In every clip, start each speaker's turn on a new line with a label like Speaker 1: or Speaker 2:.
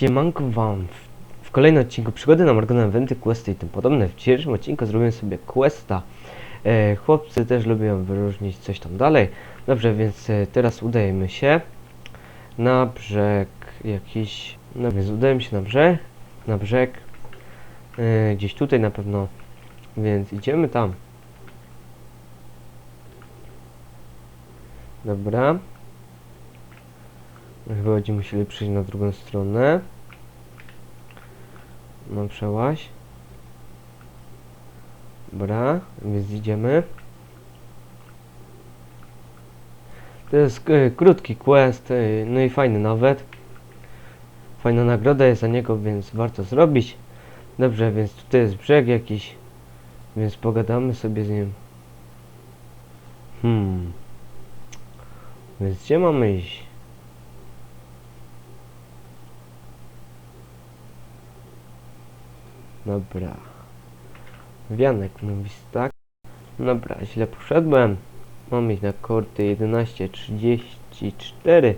Speaker 1: Siemanko wam w, kolejnym odcinku przygody na Margonem Eventy, questy i tym podobne. W dzisiejszym odcinku zrobimy sobie questa. E, chłopcy też lubią wyróżnić coś tam dalej. Dobrze, więc e, teraz udajemy się na brzeg jakiś... No więc udajemy się na brzeg, na brzeg e, gdzieś tutaj na pewno, więc idziemy tam. Dobra. Chyba będziemy musieli przejść na drugą stronę. No przełaź. Dobra, więc idziemy. To jest e, krótki quest, e, no i fajny nawet. Fajna nagroda jest za niego, więc warto zrobić. Dobrze, więc tutaj jest brzeg jakiś, więc pogadamy sobie z nim. Hmm. Więc gdzie mamy iść? Dobra. Wianek mówi tak. Dobra, źle poszedłem. Mam iść na korty 11.34.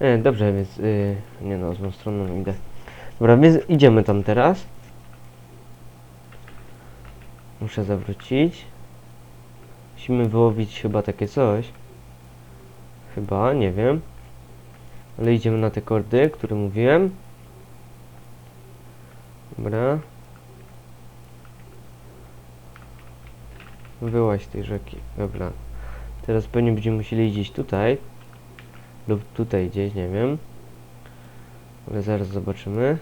Speaker 1: E, dobrze, więc... Y, nie no, złą stroną idę. Dobra, więc idziemy tam teraz. Muszę zawrócić. Musimy wyłowić chyba takie coś. Chyba, nie wiem. Ale idziemy na te kordy, które mówiłem. Dobra. Wyłaź tej rzeki. Dobra. Teraz pewnie będziemy musieli gdzieś tutaj. Lub tutaj gdzieś, nie wiem. Ale zaraz zobaczymy.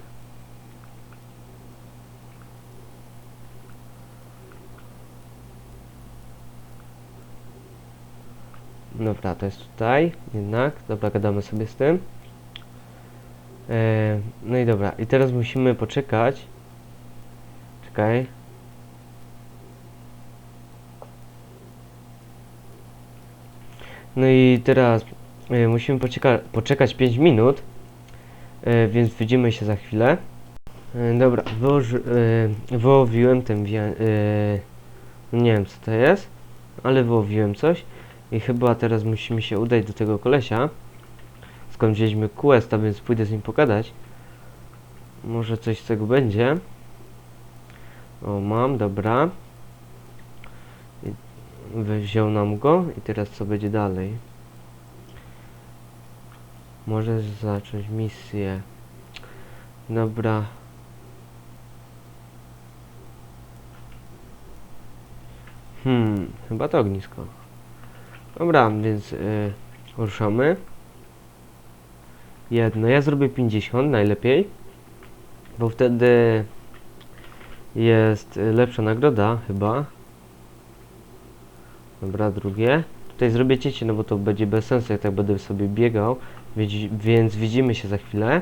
Speaker 1: Dobra, to jest tutaj jednak. Dobra, gadamy sobie z tym. E, no i dobra, i teraz musimy poczekać. Czekaj. No i teraz e, musimy poczeka poczekać 5 minut, e, więc widzimy się za chwilę. E, dobra, wyłoży, wyłowiłem ten e, nie wiem co to jest, ale wyłowiłem coś i chyba teraz musimy się udać do tego kolesia skąd wzięliśmy quest, a więc pójdę z nim pogadać. Może coś z tego będzie. O, mam, dobra. Wziął nam go i teraz co będzie dalej? Może zacząć misję. Dobra. Hmm, chyba to ognisko. Dobra, więc yy, ruszamy jedno. Ja zrobię 50 najlepiej, bo wtedy jest y, lepsza nagroda chyba. Dobra, drugie. Tutaj zrobię ciecie, no bo to będzie bez sensu, jak tak będę sobie biegał, więc widzimy się za chwilę.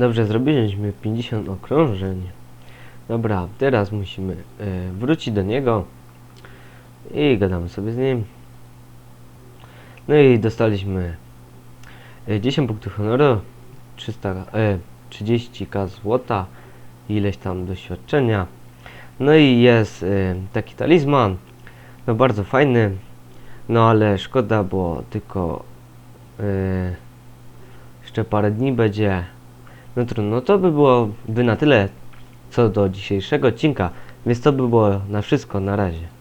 Speaker 1: Dobrze, zrobiliśmy 50 okrążeń. Dobra, teraz musimy e, wrócić do niego i gadamy sobie z nim. No i dostaliśmy e, 10 punktów honoru, 300, e, 30k złota, ileś tam doświadczenia. No i jest e, taki talizman, no bardzo fajny, no ale szkoda, bo tylko e, jeszcze parę dni będzie. No trudno, to by było by na tyle co do dzisiejszego odcinka, więc to by było na wszystko na razie.